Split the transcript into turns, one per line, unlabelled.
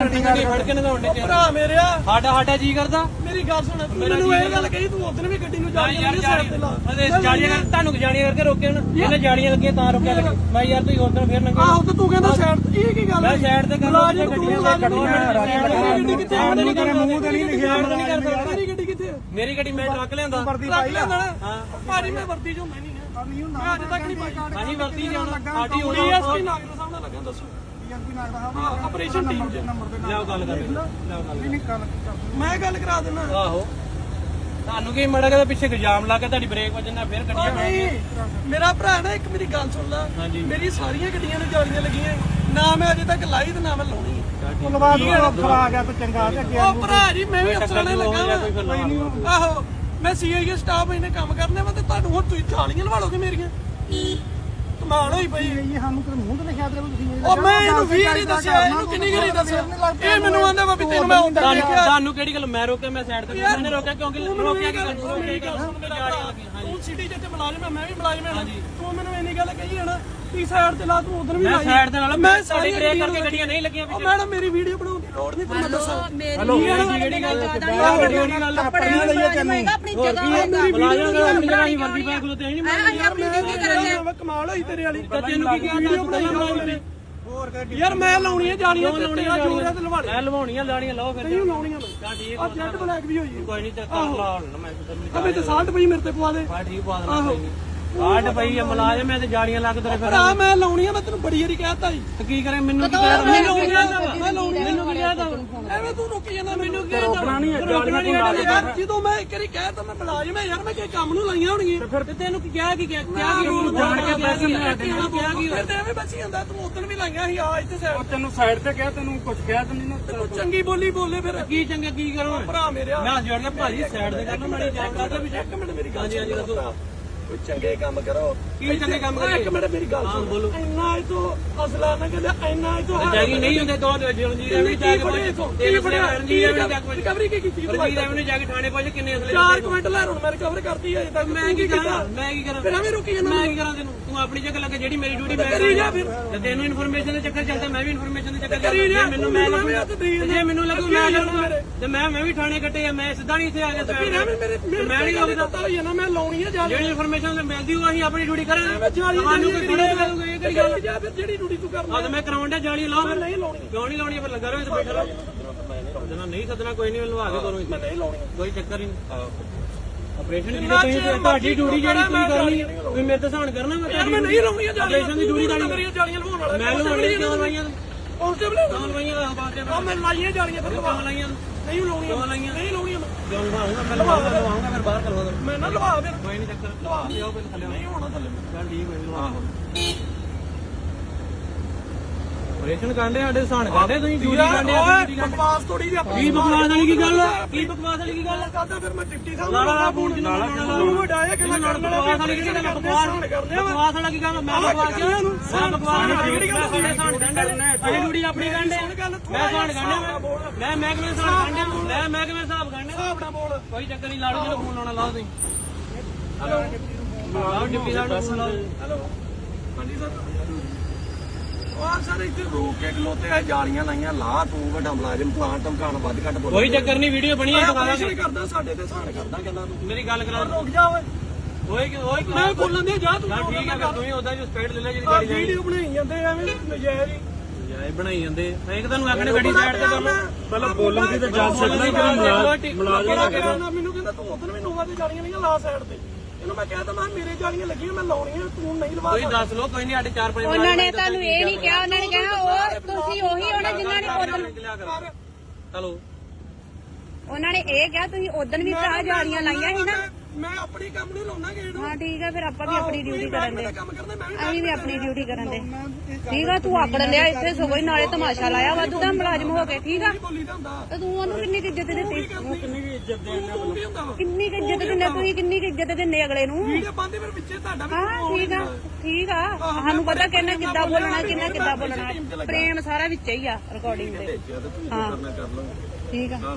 ਭਰਾ ਮੇਰਿਆ
ਸਾਡਾ ਸਾਡਾ ਜੀ ਕਰਦਾ
ਮੇਰੀ ਗੱਲ ਸੁਣ ਤੂੰ ਮੈਨੂੰ
ਜੀ
ਇਹ ਗੱਲ ਕਹੀ ਤੂੰ ਉਦੋਂ ਵੀ ਗੱਡੀ ਨੂੰ ਜਾ
ਯਾਰ ਯਾਰ ਜਾੜੀਆਂ ਜਾੜੀਆਂ ਕਰ ਤੁਹਾਨੂੰ ਜਾੜੀਆਂ ਕਰਕੇ ਰੋਕਿਆ ਨਾ ਇਹਨੇ ਜਾੜੀਆਂ ਲੱਗੀਆਂ ਤਾਂ ਰੋਕਿਆ ਲੱਗੇ ਮੈਂ ਯਾਰ ਹੋਰ ਦਿਨ ਫੇਰ ਨੰਗੇ
ਆਹੋ ਤੇ ਤੂੰ ਕਹਿੰਦਾ ਸਾਈਡ ਇਹ ਕੀ ਗੱਲ
ਮੈਂ ਸਾਈਡ ਤੇ ਲਓ
ਗੱਡੀਆਂ ਗੱਡੀ ਕਿੱਥੇ ਆ?
ਨਹੀਂ ਕਰ ਮੂੰਹ ਤੇ ਨਹੀਂ ਲਿਖਿਆ ਨਹੀਂ ਕਰ ਸਕਦਾ
ਮੇਰੀ ਗੱਡੀ ਕਿੱਥੇ ਆ?
ਮੇਰੀ ਗੱਡੀ ਮੈਂ ਟਰੱਕ ਲਿਆਂਦਾ
ਰੱਖ ਲੈਂਦਾ ਨਾ ਭਾਜੀ ਮੈਂ ਵਰਦੀ ਚ ਹੁੰਦਾ ਨਹੀਂ ਹੈ ਮੈਂ ਅੱਜ ਤੱਕ ਨਹੀਂ ਪਾਈ
ਹਾਂਜੀ ਵਰਤੀ ਜਾਣਾ। ਸਾਡੀ ਹੋਣੀ
ਡੀਐਸਪੀ ਨਾਗਰ ਸਾਹਿਬ ਨਾਲ ਲੱਗਾ ਦੱਸੋ। ਹਾਂ ਆਪਰੇਸ਼ਨ ਟੀਮ ਚ।
ਲਿਆਓ ਗੱਲ ਕਰ। ਲਿਆਓ ਗੱਲ
ਮੈਂ ਗੱਲ ਕਰਾ ਦਿੰਦਾ।
ਆਹੋ। ਤੁਹਾਨੂੰ ਕੀ ਮੜਾ ਕੇ ਪਿੱਛੇ ਇਲਜ਼ਾਮ ਲਾ ਕੇ ਤੁਹਾਡੀ ਬ੍ਰੇਕ ਵੱਜਣਾ ਫੇਰ ਗੱਡੀਆਂ
ਨਹੀਂ ਮੇਰਾ ਭਰਾ ਨਾ ਇੱਕ ਮੇਰੀ ਗੱਲ ਸੁਣ ਲੈ। ਮੇਰੀ ਸਾਰੀਆਂ ਗੱਡੀਆਂ ਨੂੰ ਜਾਲੀਆਂ ਲੱਗੀਆਂ। ਨਾ ਮੈਂ ਅਜੇ ਤੱਕ ਲਾਈ ਤੇ ਨਾ ਮੈਂ ਲਾਉਣੀ।
ਧੰਨਵਾਦ। ਅਫਸਰ ਆ ਗਿਆ ਤਾਂ ਚੰਗਾ ਤੇ ਅੱਗੇ
ਉਹ ਭਰਾ ਜੀ ਮੈਂ ਵੀ ਅਫਸਰਾਂ ਨੇ ਲੱਗਾ। ਆਹੋ ਮੈਂ ਸੀਆਈਏ ਸਟਾਫ ਇਹਨੇ ਕੰਮ ਕਰਨੇ ਵਾ ਤੇ ਤੁਹਾਨੂੰ ਹੁਣ ਤੁਸੀਂ ਜਾਲੀਆਂ ਲਵਾ ਲੋਗੇ ਮੇਰੀਆਂ। ਕਮਾਲ ਹੋਈ ਪਈ।
ਇਹ ਸਾਨੂੰ ਕਿਤੇ ਮੂੰਹ ਤੇ ਲਿਖਿਆ ਤੇ ਤੁਸੀਂ
ਉਹ ਮੈਂ ਇਹਨੂੰ ਵੀ ਨਹੀਂ ਦੱਸਿਆ ਇਹਨੂੰ ਕਿੰਨੀ ਗਰੀ ਦੱਸਿਆ? ਇਹ ਮੈਨੂੰ ਆਂਦਾ ਵਾ ਵੀ ਤੈਨੂੰ ਮੈਂ ਹੁੰਦਾ ਦੇਖਿਆ
ਤੁਹਾਨੂੰ ਕਿਹੜੀ ਗੱਲ ਮੈਂ ਰੋਕਿਆ ਮੈਂ ਸਾਈਡ ਤੇ ਮੈंने ਰੋਕਿਆ ਕਿਉਂਕਿ ਰੋਕਿਆ ਕਿ।
ਤੂੰ ਸਿਟੀ ਇੱਥੇ ਮੁਲਾਜ਼ਮ ਹੈ ਮੈਂ ਵੀ ਮੁਲਾਜ਼ਮ ਹਾਂ ਤੂੰ ਮੈਨੂੰ ਇੰਨੀ ਗੱਲ ਕਹੀ ਹੈ ਨਾ ਤੀ ਸਾਈਡ ਤੇ ਲਾ ਤੂੰ? ਉਧਰ ਵੀ
ਮੈਂ
ਲਾਈ।
ਸਾਈਡ ਤੇ ਨਾਲ
ਮੈਂ
ਮੈਂ
ਸਾਰੀ
ਸਾਡੀ ਬ੍ਰੇਕ ਕਰਕੇ ਗੱਡੀਆਂ ਨਹੀਂ ਲੱਗੀਆਂ
ਉਹ ਮੈਡਮ ਮੇਰੀ ਵੀਡੀਓ ਬਣਾਉਣ ਦੀ ਲੋੜ ਨਹੀਂ ਤੁਹਾਨੂੰ ਮੈਂ ਦੱਸਾਂ।
ਹਲੋ ਕਿਹੜੀ ਗੱਲ ਕਿਹੜੀ ਗੱਲ
ਆਪਣੀ ਲਈਏ ਤੈਨੂੰ
ਆਪਣੀ ਜਗ੍ਹਾ
ਬੁਲਾਇਆ ਗਾ ਆਪਣੀ ਜਗ੍ਹਾ ਹੀ ਵਰਦੀ ਪਾ ਕੇ ਤੇ ਨਹੀਂ ਮੈਂ
ਆਪਣੀ ਕੀ ਕਰਾਂਗੇ
ਮੈਂ ਕਮਾਲ ਹੋਈ ਤੇਰੇ ਵਾਲੀ।
ਤੈਨੂੰ ਕੀ ਕਿਹਾ
ਵੀਡੀਓ ਬਣਾਈ ਮੇਰੀ ਯਾਰ ਮੈਂ ਲਾਉਣੀ ਹੈ ਤੇ ਤੇਰਾ ਜੋਰ ਹੈ ਤੇ ਲਵਾ ਲੈ
ਮੈਂ ਲਵਾਉਣੀਆਂ ਲਾਣੀਆਂ ਲਾਓ ਫਿਰ
ਨਹੀਂ ਲਾਉਣੀਆਂ ਮੈਂ।
ਤਾਂ ਠੀਕ
ਆ ਜੈਟ ਬਲੈਕ ਵੀ ਹੋਈ। ਹੈ
ਕੋਈ ਨਹੀਂ ਤੇ ਕਰ ਲਾ ਹੁਣ ਮੈਂ ਨਹੀਂ
ਅਬੇ ਤੇ ਸਾਲਟ ਪਈ ਮੇਰੇ ਤੇ ਪਵਾ ਦੇ।
ਬਾ ਠੀਕ ਪਾ ਦੇਣਾ ਕੋਈ ਨਹੀਂ ਕਾਟ ਪਈ ਆ ਮਲਾਜਮ ਤੇ ਲੱਗ ਤੇਰੇ ਫਿਰ
ਭਰਾ ਮੈਂ ਲਾਉਣੀ ਆ ਮੈਂ ਤੈਨੂੰ ਬੜੀ ਵਾਰੀ ਕਹਿਤਾ ਜੀ
ਤੇ ਕੀ ਕਰੇ ਮੈਨੂੰ ਕੀ ਕਹਿ
ਮੈਂ ਲਾਉਣੀ ਆ ਮੈਂ ਲਾਉਣੀ ਆ
ਮੈਨੂੰ ਕੀ ਕਹਿਦਾ
ਐਵੇਂ ਤੂੰ ਰੁਕੀ ਜਾਂਦਾ ਮੈਨੂੰ ਕੀ ਰੋਕਣਾ ਨਹੀਂ ਹੈ ਰੋਕਣਾ ਨਹੀਂ ਹੈ। ਯਾਰ ਜਦੋਂ ਮੈਂ ਇੱਕ ਵਾਰੀ ਕਹਿ ਤਾ ਮੈਂ ਮੁਲਾਜ਼ਮ ਹੈ ਯਾਰ ਮੈਂ ਕਿਸੇ ਕੰਮ ਨੂੰ ਲਾਈਆਂ ਹੋਣਗੀਆਂ।
ਫਿਰ ਤੇ ਤੈਨੂੰ ਕੀ ਕਿਹਾ ਕੀ ਕਿਹਾ ਕਿਹਾ ਕੀ ਉਹਨੂੰ ਜਾਣ ਕੇ ਪੈਸੇ ਲੈ ਕੇ ਕਿਹਾ ਕੀ
ਫਿਰ ਤੇ ਐਵੇਂ ਬਚੀ ਜਾਂਦਾ ਤੂੰ ਉਦੋਂ ਵੀ ਲਾਈਆਂ ਸੀ ਆ ਇੱਥੇ ਸਾਈਡ
ਤੈਨੂੰ ਸਾਈਡ ਤੇ ਕਿਹਾ ਤੈਨੂੰ ਕੁਝ ਕਿਹਾ ਤੇ ਨਹੀਂ
ਤੂੰ ਚੰਗੀ ਬੋਲੀ ਬੋਲੇ ਫਿਰ।
ਕੀ ਚੰਗਾ ਕੀ ਕਰੋ?
ਭਰਾ ਮੇਰਿਆ
ਮੈਂ ਜੋੜਨਾ ਭਾਜੀ ਸਾਈਡ ਤੇ ਕਰਨਾ ਮਾੜੀ ਜਾਣ ਕਰਦਾ। ਵੀ
ਇੱਕ ਮਿੰਟ ਮੇਰੀ ਗੱਲ
ਹਾਂਜੀ ਹਾਂਜੀ ਦੱਸੋ।
ਕੋਈ ਚੰਗੇ ਕੰਮ ਕਰੋ।
ਕੀ ਚੰਗੇ ਕੰਮ
ਓਏ ਇੱਕ ਮਿੰਟ ਮੇਰੀ ਗੱਲ ਸੁਣ।
ਬੋਲੋ।
ਇੰਨਾ ਇਹ ਤੋਂ ਅਸਲਾ ਨਾ ਕਹਿੰਦੇ ਇੰਨਾ ਇਹ ਤੋਂ
ਜਾਗੀ ਨਹੀਂ ਹੁੰਦੇ ਦੋ ਜਲਜੀਤ ਐਵੇਂ ਜਾ ਕੇ ਪਹੁੰਚ ਤਿੰਨ ਫੜਿਆ ਰਣਜੀਤ ਐਵੇਂ ਜਾ ਕੇ
ਰਿਕਵਰੀ ਕੀ ਕੀਤੀ ਤੂੰ
ਰਣਜੀਤ ਐਵੇਂ ਜਾ ਕੇ ਥਾਣੇ ਪਹੁੰਚ ਕਿੰਨੇ ਅਸਲੇ
ਚਾਰ ਕੁਇੰਟ ਲੈ ਹੁਣ ਮੈਂ ਰਿਕਵਰ ਕਰਤੀ ਹੈ ਤੱਕ
ਮੈਂ ਕੀ ਕਰਾਂ? ਮੈਂ ਕੀ ਕਰਾਂ?
ਫਿਰ ਐਵੇਂ ਰੁਕੀ ਜਾਂਦਾ
ਮੈਂ ਕੀ ਕਰਾਂ ਤੈਨੂੰ? ਤੂੰ ਆਪਣੀ ਜਗ੍ਹਾ ਲੱਗੇ ਜਿਹੜੀ ਮੇਰੀ ਡਿਊਟੀ ਮੈਂ
ਕਰੀ ਜਾ ਫਿਰ।
ਤੇ ਤੈਨੂੰ ਇਨਫੋਰਮੇਸ਼ਨ ਦੇ ਚੱਕਰ ਚੱਲਦਾ ਮੈਂ ਵੀ ਇਨਫੋਰਮੇਸ਼ਨ ਦੇ ਚੱਕਰ
ਕਰੀ
ਚੱਲਦਾ।
ਜਾ,
ਜੇ ਮੈਨੂੰ ਮੈਂ ਲੱਗੂ ਤੇ ਜੇ ਮੈਨੂੰ ਲੱਗੂ ਮੈਂ ਲੱਗੂ ਤੇ ਮੈਂ ਮੈਂ ਵੀ ਥਾਣੇ ਕੱਟੇ ਆ ਮੈਂ ਸਿੱਧਾ ਨਹੀਂ ਇੱਥੇ ਆ ਗਿਆ ਮੈਂ ਨਹੀਂ
ਗੱਲ ਪਤਾ ਹੋਈ ਹੈ ਨਾ ਮੈਂ ਲਾਉਣੀ ਹੈ ਜਾ
ਜਿਹੜੀ ਇਨਫੋਰਮੇਸ਼ਨ ਮਿਲਦੀ ਉਹ ਅਸੀਂ ਆਪਣੀ ਡਿਊਟੀ ਕਰਾਂਗੇ।
ਮੈਂ ਜਾਲੀ
ਤੁਹਾਨੂੰ ਕੋਈ ਥੋੜੇ ਕਰੂਗਾ। ਇਹ ਕਿਹੜੀ ਗੱਲ?
ਜਾ ਫਿਰ ਜਿਹੜੀ ਡਿਊਟੀ ਤੂੰ ਕਰਨਾ
ਆ ਤੇ ਮੈਂ ਕਰਾਉਣ ਡਿਆ ਜਾਲੀ ਲਾਓ ਫਿਰ।
ਨਹੀਂ ਲਾਉਣੀ।
ਕਿਉਂ ਨਹੀਂ ਲਾਉਣੀ? ਫਿਰ ਲੱਗਾ ਰਹੋ ਇੱਥੇ ਬੈਠਾ ਰਹੋ। ਜਨਾ ਨਹੀਂ ਸੱਦਣਾ ਕੋਈ ਨਹੀਂ ਮੈਨੂੰ ਆ ਕੇ ਕਰੋ
ਮੈਂ ਨਹੀਂ ਲਾਉਣੀ।
ਕੋਈ ਚੱਕਰ ਹੀ ਨਹੀਂ। ਆਪਰੇਸ਼ਨ ਦੀ ਤੁਸੀਂ ਤੁਹਾਡੀ ਡਿਊਟੀ ਜਿਹੜੀ ਤੁਸੀਂ ਕਰਨੀ ਤੁਸੀਂ ਮੇਰੇ ਤੇ ਸਹਾਨ ਕਰਨਾ ਮੈਂ
ਮੈਂ ਨਹੀਂ ਲਾਉਣੀ ਜਾਲੀਆਂ
ਆਪਰੇਸ਼ਨ ਦੀ ਡਿਊਟੀ ਤੁਹਾਡੀ
ਮੇਰੀਆਂ ਜਾਲੀਆਂ ਲਵਾਉਣ ਵਾਲਾ।
ਮੈਂ ਲਵਾਉਣੀ ਕਿਉਂ ਲਾਈਆਂ
ਕਾਂਸਟੇਬਲ
ਕਿਉਂ ਲਾਈਆਂ ਆ ਬਾਤੇ
ਆ ਮੈਂ ਲਾਈਆਂ ਜਾਲੀਆਂ ਫਿਰ ਲਵਾ।
ਲਾਈਆਂ
ਨਹੀਂ ਲਾਉਣੀਆਂ। ਨਹੀਂ ਲਾਉਣੀਆਂ ਮੈਂ।
ਕਿਉਂ ਲਵਾਉਂਗਾ ਮੈਂ ਲਵਾਉਂਗਾ ਫਿਰ। ਬਾਹਰ ਕਰਵਾ ਦੋ।
ਮੈਂ ਨਾ ਲਵਾ ਫਿਰ।
ਕੋਈ ਨਹੀਂ ਚੱਕਰ। ਲਵਾ। ਲਿਓ ਪਹਿਲਾਂ ਥੱਲੇ।
ਨਹੀਂ ਹੋਣਾ ਥੱਲੇ।
ਚੱਲ ਠੀਕ ਹੋਈ ਲਵਾ ਆਪਰੇਸ਼ਨ ਕਾਂਡੇ ਸਾਡੇ ਸਹਾਨ ਕਾਂਡੇ ਤੁਸੀਂ ਡਿਊਟੀ ਕਾਂਡੇ ਆ
ਓਏ ਬਕਵਾਸ ਥੋੜੀ ਜਿਹੀ ਆਪਣੀ
ਕੀ ਬਕਵਾਸ ਵਾਲੀ ਕੀ ਗੱਲ ਕੀ ਬਕਵਾਸ ਵਾਲੀ ਕੀ ਗੱਲ
ਕਰਦਾ ਫਿਰ ਮੈਂ ਡਿਪਟੀ ਸਾਹਿਬ
ਲਾਲਾ ਦਾ ਫੋਨ ਜਿੰਨਾ ਲਾਉਣਾ
ਤੂੰ ਵੱਡਾ ਹੈ ਕਿੰਨਾ ਕਰਨ ਵਾਲਾ
ਬਕਵਾਸ ਵਾਲੀ ਕੀ ਗੱਲ? ਬਕਵਾਸ
ਕਰਦੇ ਆ।
ਬਕਵਾਸ ਵਾਲਾ ਕੀ ਗੱਲ ਮੈਂ ਬਕਵਾਸ ਕਿਉਂ? ਮੈਂ ਬਕਵਾਸ ਵਾਲੀ ਗੱਲ ਸਾਡੇ ਸਾਨ ਗੰਢੇ ਅਸੀਂ ਡਿਊਟੀ ਆਪਣੀ ਗੰਢੇ ਮੈਂ ਸਾਨ ਗੰਢੇ ਮੈਂ ਮੈਂ ਕਿਵੇਂ ਸਾਨ ਗੰਢੇ ਮੈਂ ਮੈਂ ਕਿਵੇਂ ਹਿਸਾਬ ਗੰਢੇ
ਆਪਣਾ ਬੋਲ।
ਕੋਈ ਚੱਕਰ ਨਹੀਂ ਲਾੜੂ ਜਿਹੜਾ ਫੋਨ ਲਾਉਣਾ ਲਾਓ ਤੁਸੀਂ। ਹਲੋ। ਡਿਪਟੀ ਸਾਹਿਬ ਨੂੰ ਫੋਨ ਲਾਓ।
ਹੈਲੋ। ਹਾਂਜੀ ਸਰ। ਉਹ ਸਰ ਇੱਥੇ ਰੋਕ ਕੇ ਖਲੋਤੇ ਆ ਜਾਲੀਆਂ ਲਾਈਆਂ ਲਾ ਤੂੰ ਵੱਡਾ ਮੁਲਾਜ਼ਮ ਪਲਾਂਟ ਧਮਕਾਣ ਵੱਧ ਘੱਟ ਬੋਲ
ਕੋਈ ਚੱਕਰ ਨਹੀਂ ਵੀਡੀਓ ਬਣੀ ਹੈ
ਆਪਰੇਸ਼ਨ ਕਰਦਾ ਸਾਡੇ ਤੇ ਸਾਨ ਕਰਦਾ ਗੱਲਾਂ ਤੂੰ।
ਮੇਰੀ ਗੱਲ ਕਰਾ।
ਰੁਕ ਜਾ ਓਏ।
ਓਏ ਕਿ ਓਏ ਕਿ
ਮੈਂ ਬੋਲਣ ਦੇ ਜਾ ਤੂੰ
ਠੀਕ ਹੈ ਫਿਰ ਤੂੰ ਹੀ ਉਹਦਾ ਜੋ ਸਪੀਡ ਲੈ ਲੈ ਜਿਹੜੀ
ਆ
ਗਾੜੀ ਜਾਣੀ
ਵੀਡੀਓ ਬਣਾਈ ਜਾਂਦੇ ਐਵੇਂ ਨਜਾਇਜ਼ ਹੀ।
ਜਾਏ ਬਣਾਈ ਜਾਂਦੇ ਮੈਂ ਇੱਕ ਤੁਹਾਨੂੰ ਆਖਣੇ ਗੱਡੀ ਸਾਈਡ ਤੇ ਕਰ ਲਓ।
ਪਹਿਲਾਂ ਬੋਲਣ ਦੀ ਤਾਂ ਜਾ ਸਕਦਾ ਕਿ
ਮੁਲਾਜ਼ਮ ਮੈਨੂੰ ਕਹਿੰਦਾ ਤੂੰ ਉਦੋਂ ਵੀ ਨੋਵਾ ਤੇ ਜਾਲੀਆਂ ਨਹੀਂ ਲਾ ਸਾਈਡ ਤੇ। ਇਹਨੂੰ ਮੈਂ ਕਹਿ ਤਾ ਮੈਂ ਮੇਰੇ ਜਾਲੀਆਂ ਲੱਗੀਆਂ ਮੈਂ ਲਾਉਣੀਆਂ ਤੂੰ ਨਹੀਂ ਲਵਾ
ਦੱਸ ਲੋ ਕੋਈ ਨਹੀਂ ਸਾਡੇ 4-5
ਉਹਨਾਂ ਨੇ ਤੁਹਾਨੂੰ ਇਹ ਨਹੀਂ ਕਿਹਾ ਉਹਨਾਂ ਨੇ ਕਿਹਾ ਉਹ ਤੁਸੀਂ ਉਹੀ ਹੋਣਾ ਜਿਨ੍ਹਾਂ ਨੇ ਉਦੋਂ
ਚਲੋ
ਉਹਨਾਂ ਨੇ ਇਹ ਕਿਹਾ ਤੁਸੀਂ ਉਦੋਂ ਵੀ ਭਰਾ ਜਾਲੀਆਂ ਲਾਈਆਂ ਸੀ ਨਾ।
ਮੈਂ ਆਪਣੀ ਕੰਮ ਨਹੀਂ ਲਾਉਣਾ ਗੇੜ
ਹਾਂ ਠੀਕ ਹੈ ਫਿਰ ਆਪਾਂ ਵੀ ਆਪਣੀ ਡਿਊਟੀ ਕਰਨ ਦੇ।
ਕੰਮ ਕਰਦਾ ਮੈਂ ਵੀ
ਅਸੀਂ ਵੀ ਆਪਣੀ ਡਿਊਟੀ ਕਰਨ ਦੇ। ਠੀਕ ਆ ਤੂੰ ਆਕੜ ਲਿਆ ਇੱਥੇ ਸਗੋਂ ਹੀ ਨਾਲੇ ਤਮਾਸ਼ਾ ਲਾਇਆ ਵਾਧੂ ਦਾ ਮੁਲਾਜ਼ਮ ਹੋ ਕੇ ਠੀਕ ਆ? ਤੇ ਤੂੰ ਉਹਨੂੰ ਕਿੰਨੀ ਇੱਜ਼ਤ ਦਿੱਤੀ?
ਕਿੰਨੀ ਵੀ ਇੱਜ਼ਤ ਦੇਣਾ ਤੂੰ ਵੀ ਵਾ
ਕਿੰਨੀ ਕੁ ਇੱਜ਼ਤ ਦਿੰਦੇ ਤੁਸੀਂ ਕਿੰਨੀ ਕੁ ਇੱਜ਼ਤ ਦਿੰਦੇ ਅਗਲੇ ਨੂੰ?
ਵੀਡੀਓ ਪਾਉਂਦੇ ਫਿਰ ਵਿੱਚੇ ਤੁਹਾਡਾ ਵੀ
ਹਾਂ ਠੀਕ ਆ ਠੀਕ ਆ। ਸਾਨੂੰ ਪਤਾ ਕਿੰਨਾ ਕਿੱਦਾਂ ਬੋਲਣਾ ਕਿੰਨਾ ਕਿੱਦਾਂ ਬੋਲਣਾ। ਪ੍ਰੇਮ ਸਾਰਾ ਵਿੱਚ ਹੀ ਆ ਰਿਕਾਰਡਿੰਗ ਦੇ ਹਾਂ। ਠੀਕ ਆ।